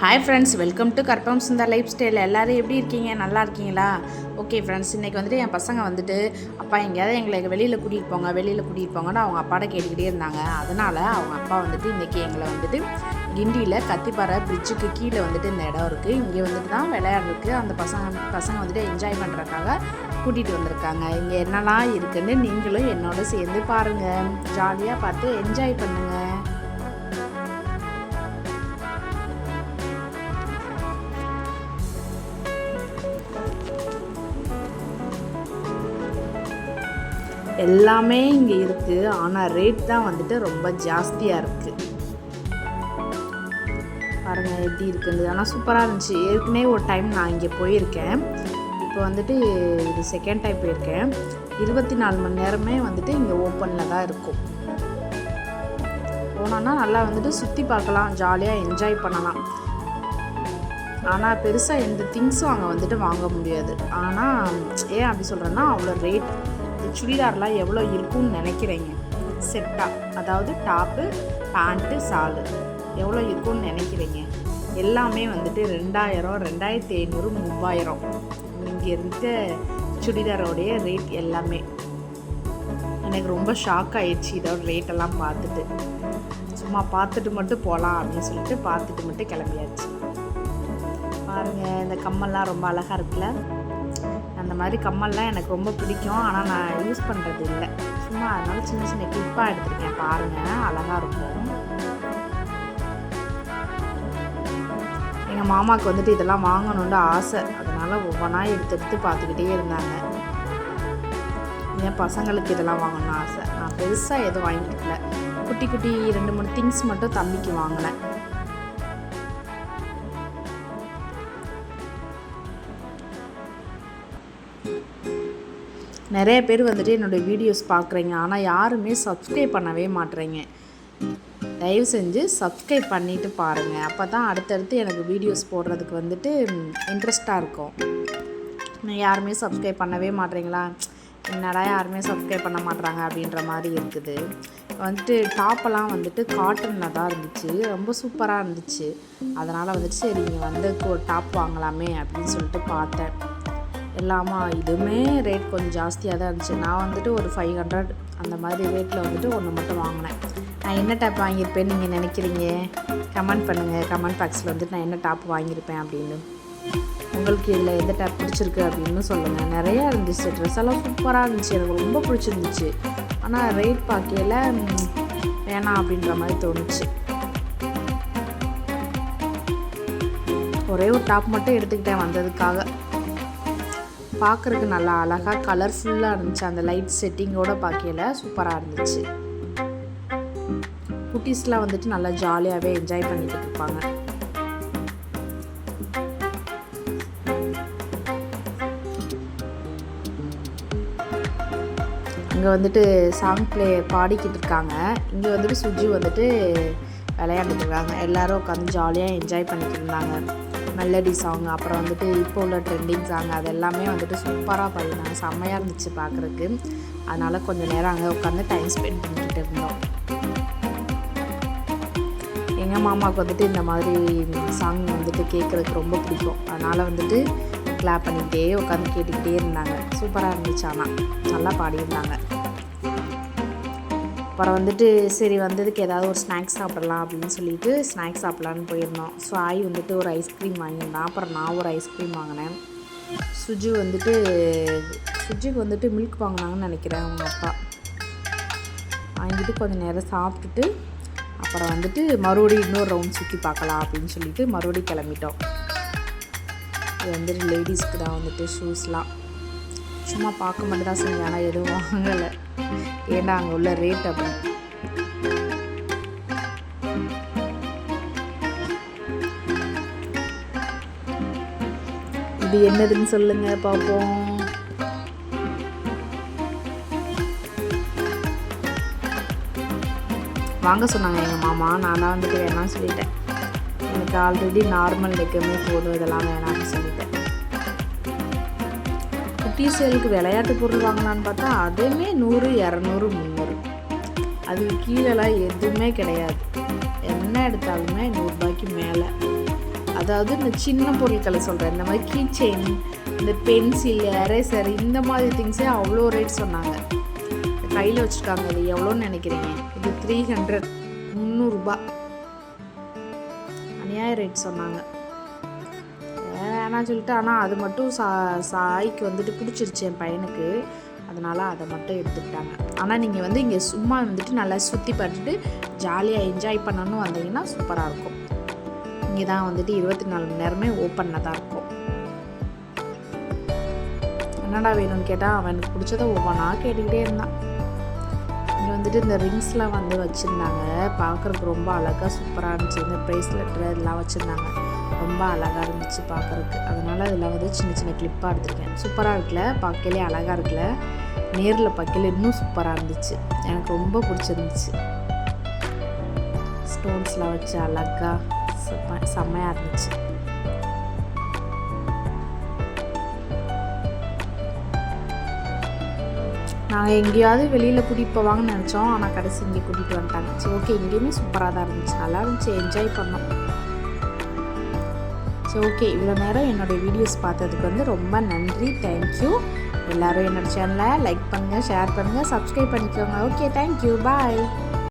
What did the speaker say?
Hi friends welcome to கற்பம் Sundar life style எல்லோரும் எப்படி இருக்கீங்க? நல்லா இருக்கீங்களா? ஓகே ஃப்ரெண்ட்ஸ் இன்றைக்கி வந்துட்டு என் பசங்க வந்துட்டு அப்பா எங்கேயாவது எங்களை வெளியில் கூட்டிகிட்டு போங்க வெளியில் கூட்டிகிட்டு போங்கன்னு அவங்க அப்பாட்ட கேட்டுக்கிட்டே இருந்தாங்க. அதனால் அவங்க அப்பா வந்துட்டு இன்றைக்கி எங்களை வந்துட்டு கிண்டியில் கத்திப்பாறை பிரிட்ஜுக்கு கீழே வந்துட்டு இந்த இடம் இருக்குது இங்கே வந்துட்டு தான் விளையாடுறதுக்கு அந்த பசங்க பசங்க வந்துட்டு என்ஜாய் பண்ணுறதுக்காக கூட்டிகிட்டு வந்திருக்காங்க. இங்கே என்னெல்லாம் இருக்குன்னு நீங்களும் என்னோட சேர்ந்து பாருங்கள் ஜாலியாக பார்த்து என்ஜாய் பண்ணுங்கள் எல்லாமே இங்கே இருக்குது ஆனால் ரேட் தான் வந்துட்டு ரொம்ப ஜாஸ்தியாக இருக்குது பாருங்கள் எப்படி இருக்குது ஆனால் சூப்பராக இருந்துச்சு. ஏற்கனவே ஒரு டைம் நான் இங்கே போயிருக்கேன். இப்போ வந்துட்டு இது செகண்ட் டைம் போயிருக்கேன். இருபத்தி நாலு மணி நேரமே வந்துட்டு இங்கே ஓப்பனில் தான் இருக்கும். போனோன்னா நல்லா வந்துட்டு சுற்றி பார்க்கலாம். ஜாலியாக என்ஜாய் பண்ணலாம். ஆனால் பெருசாக எந்த திங்ஸும் அங்கே வந்துட்டு வாங்க முடியாது. ஆனால் ஏன் அப்படி சொல்கிறேன்னா அவ்வளோ ரேட் சுடிதார்லாம் எவ்வளோ இருக்கும்னு நினைக்கிறீங்க? செட்டாக அதாவது டாப்பு பேண்ட்டு சாலு. எவ்வளோ இருக்கும்னு நினைக்கிறீங்க? எல்லாமே வந்துட்டு ரெண்டாயிரம் ரெண்டாயிரத்தி ஐநூறு மூவாயிரம். இங்கே இருக்க சுடிதாரோடைய ரேட் எல்லாமே. எனக்கு ரொம்ப ஷாக் ஆயிடுச்சு இதோட ரேட்டெல்லாம் பார்த்துட்டு. சும்மா பார்த்துட்டு மட்டும் போகலாம் அப்படின்னு சொல்லிட்டு பார்த்துட்டு மட்டும் கிளம்பியாச்சு. பாருங்கள் இந்த கம்மல்லாம் ரொம்ப அழகாக இருக்குல்ல? அந்த மாதிரி கம்மல்லாம் எனக்கு ரொம்ப பிடிக்கும். ஆனால் நான் யூஸ் பண்ணுறது இல்லை. சும்மா அதனால சின்ன சின்ன கிளிப்பாக எடுத்திருக்கேன். பாருங்கள் அழகாக இருக்கும். எங்கள் மாமாவுக்கு வந்துட்டு இதெல்லாம் வாங்கணுன்ற ஆசை. அதனால் ஒவ்வொன்றா எடுத்து எடுத்து பார்த்துக்கிட்டே இருந்தாங்க. என் பசங்களுக்கு இதெல்லாம் வாங்கணும்னு ஆசை. நான் பெருசாக எதுவும் வாங்கிக்கல. குட்டி குட்டி ரெண்டு மூணு திங்ஸ் மட்டும் தம்பிக்கு வாங்கினேன். நிறைய பேர் வந்துட்டு என்னோடய வீடியோஸ் பார்க்குறீங்க. ஆனால் யாருமே சப்ஸ்கிரைப் பண்ணவே மாட்டுறீங்க தயவு செஞ்சு சப்ஸ்கிரைப் பண்ணிவிட்டு பாருங்கள் அப்போ தான் அடுத்தடுத்து எனக்கு வீடியோஸ் போடுறதுக்கு வந்துட்டு இன்ட்ரெஸ்ட்டாக இருக்கும். யாருமே சப்ஸ்கிரைப் பண்ணவே மாட்டுறீங்களா என்னடா யாருமே சப்ஸ்கிரைப் பண்ண மாட்றாங்க அப்படின்ற மாதிரி இருக்குது. வந்துட்டு டாப்பெல்லாம் வந்துட்டு காட்டனில் தான் இருந்துச்சு. ரொம்ப சூப்பராக இருந்துச்சு. அதனால் வந்துட்டு சரி இங்கே வந்து டாப் வாங்கலாமே அப்படின்னு சொல்லிட்டு பார்த்தேன். எல்லாமா இதுவுமே ரேட் கொஞ்சம் ஜாஸ்தியாக தான் இருந்துச்சு. நான் வந்துட்டு ஒரு ஃபைவ் ஹண்ட்ரட் அந்த மாதிரி ரேட்டில் வந்துட்டு ஒன்று மட்டும் வாங்கினேன். நான் என்ன டாப் வாங்கியிருப்பேன்னு நீங்கள் நினைக்கிறீங்க? கமெண்ட் பண்ணுங்கள் கமெண்ட் பாக்ஸில் வந்துட்டு நான் என்ன டாப் வாங்கியிருப்பேன் அப்படின்னு. உங்களுக்கு இல்லை எந்த டாப் பிடிச்சிருக்கு அப்படின்னு சொல்லுங்கள் நிறையா இருந்துச்சு. ட்ரெஸ் எல்லாம் சூப்பராக இருந்துச்சு. எனக்கு ரொம்ப பிடிச்சிருந்துச்சு. ஆனால் ரேட் பார்க்கையில் வேணாம் அப்படின்ற மாதிரி தோணுச்சு. ஒரே ஒரு டாப் மட்டும் எடுத்துக்கிட்டேன் வந்ததுக்காக. பார்க்குறதுக்கு நல்லா அழகாக கலர்ஃபுல்லாக இருந்துச்சு. அந்த லைட் செட்டிங்கோடு பார்க்கையில் சூப்பராக இருந்துச்சு. குட்டீஸ்லாம் வந்துட்டு நல்லா ஜாலியாகவே என்ஜாய் பண்ணிக்கிட்டு இருப்பாங்க. இங்கே வந்துட்டு சாங் ப்ளே பாடிக்கிட்டு இருக்காங்க. இங்கே வந்துட்டு சுஜி வந்துட்டு விளையாண்டுட்டு இருக்காங்க. எல்லோரும் உட்காந்து ஜாலியாக என்ஜாய் பண்ணிக்கிட்டு இருந்தாங்க. மெலடி சாங் அப்புறம் வந்துட்டு இப்போ உள்ள ட்ரெண்டிங் சாங் அது எல்லாமே வந்துட்டு சூப்பராக பாடினாங்க செம்மையாக இருந்துச்சு பார்க்குறக்கு அதனால் கொஞ்சம் நேரம் அங்கே உட்காந்து டைம் ஸ்பெண்ட் பண்ணிக்கிட்டு இருந்தோம். எங்கள் மாமாவுக்கு வந்துட்டு இந்த மாதிரி சாங் வந்துட்டு கேட்குறதுக்கு ரொம்ப பிடிக்கும். அதனால் வந்துட்டு கிளாப் பண்ணிக்கிட்டே உட்காந்து கேட்டுக்கிட்டே இருந்தாங்க. சூப்பராக இருந்துச்சு ஆனால் நல்லா பாடியிருந்தாங்க. அப்புறம் வந்துட்டு சரி வந்ததுக்கு ஏதாவது ஒரு ஸ்நாக்ஸ் சாப்பிடலாம் அப்படின்னு சொல்லிட்டு ஸ்நாக்ஸ் சாப்பிட்லான்னு போயிருந்தோம். ஸோ ஆய் வந்துட்டு ஒரு ஐஸ்கிரீம் வாங்கியிருந்தான். அப்புறம் நான் ஒரு ஐஸ்கிரீம் வாங்கினேன். சுஜி வந்துட்டு சுஜிக்கு வந்துட்டு மில்க் வாங்கினாங்கன்னு நினைக்கிறேன் அவங்க அப்பா. வாங்கிட்டு கொஞ்சம் நேரம் சாப்பிட்டுட்டு அப்புறம் வந்துட்டு மறுபடியும் இன்னொரு ரவுண்ட் சுற்றி பார்க்கலாம் அப்படின்னு சொல்லிட்டு மறுபடியும் கிளம்பிட்டோம். இது வந்துட்டு லேடிஸ்க்கு தான் வந்துட்டு ஷூஸ்லாம் சும்மா பார்க்க மட்டும் தான் செஞ்சேன் ஆனால் எதுவும் வாங்கலை. ஏன்னா அங்கே உள்ள ரேட் அப்படி? இது என்னதுன்னு சொல்லுங்க பார்ப்போம். வாங்க சொன்னாங்க எங்கள் மாமா நான் தான் வந்துட்டு வேணாம்னு சொல்லிட்டேன். எனக்கு ஆல்ரெடி நார்மல் வைக்கமே போதும் இதெல்லாம் வேணாம்னு சொல்லிட்டேன். குட்டி சேலுக்கு விளையாட்டு பொருள் வாங்கலான்னு பார்த்தா அதுவுமே நூறு இரநூறு முந்நூறு. அதுக்கு கீழெல்லாம் எதுவுமே கிடையாது. என்ன எடுத்தாலுமே நூறுரூபாய்க்கு மேலே. அதாவது இந்த சின்ன பொருட்களை சொல்கிறேன் இந்த மாதிரி கீ செயின் இந்த பென்சில் எரேசர் இந்த மாதிரி திங்ஸே அவ்வளோ ரேட் சொன்னாங்க. கையில் வச்சுருக்காங்க. இது எவ்வளோன்னு நினைக்கிறீங்க? இது த்ரீ ஹண்ட்ரட் முந்நூறுரூபா அநியாய ரேட் சொன்னாங்க. வேணாம் சொல்லிட்டு ஆனால் அது மட்டும் சா சாய்க்கு வந்துட்டு பிடிச்சிருச்சு என் பையனுக்கு. அதனால் அதை மட்டும் எடுத்துக்கிட்டாங்க. ஆனால் நீங்கள் வந்து இங்கே சும்மா வந்துட்டு நல்லா சுற்றி பார்த்துட்டு ஜாலியாக என்ஜாய் பண்ணணும்னு வந்தீங்கன்னா சூப்பராக இருக்கும். இங்கே தான் வந்துட்டு இருபத்தி நாலு மணி நேரமே ஓப்பனில் தான் இருக்கும். என்னடா வேணும்னு கேட்டால் அவனுக்கு பிடிச்சத ஒவ்வொன்றா கேட்டுக்கிட்டே இருந்தான். இங்கே வந்துட்டு இந்த ரிங்ஸ்லாம் வந்து வச்சுருந்தாங்க. பார்க்குறதுக்கு ரொம்ப அழகாக சூப்பராக இருந்துச்சு. இந்த ப்ரேஸ்லெட் இதெல்லாம் வச்சுருந்தாங்க. ரொம்ப அழகாக இருந்துச்சு பார்க்குறதுக்கு. அதனால் அதில் வந்து சின்ன சின்ன கிளிப்பாக எடுத்திருக்கேன். சூப்பராக இருக்குல்ல பார்க்கலே அழகாக இருக்குல்ல நேரில் பார்க்கல இன்னும் சூப்பராக இருந்துச்சு. எனக்கு ரொம்ப பிடிச்சிருந்துச்சு. ஸ்டோன்ஸ்லாம் வச்சு அழகாக செம்ம செம்மையாக இருந்துச்சு. நாங்கள் எங்கேயாவது வெளியில் கூட்டிகிட்டு போவாங்கன்னு நினச்சோம். ஆனால் கடைசி இங்கே கூட்டிகிட்டு வந்துட்டாங்க. சரி ஓகே இங்கேயுமே சூப்பராக தான் இருந்துச்சு. நல்லா இருந்துச்சு. என்ஜாய் பண்ணோம். ஸோ ஓகே இவ்வளோ நேரம் என்னோடய வீடியோஸ் பார்த்ததுக்கு வந்து ரொம்ப நன்றி. தேங்க்யூ எல்லோரும் என்னோடய சேனலை லைக் பண்ணுங்கள் ஷேர் பண்ணுங்கள் சப்ஸ்கிரைப் பண்ணிக்கோங்க. Okay thank you bye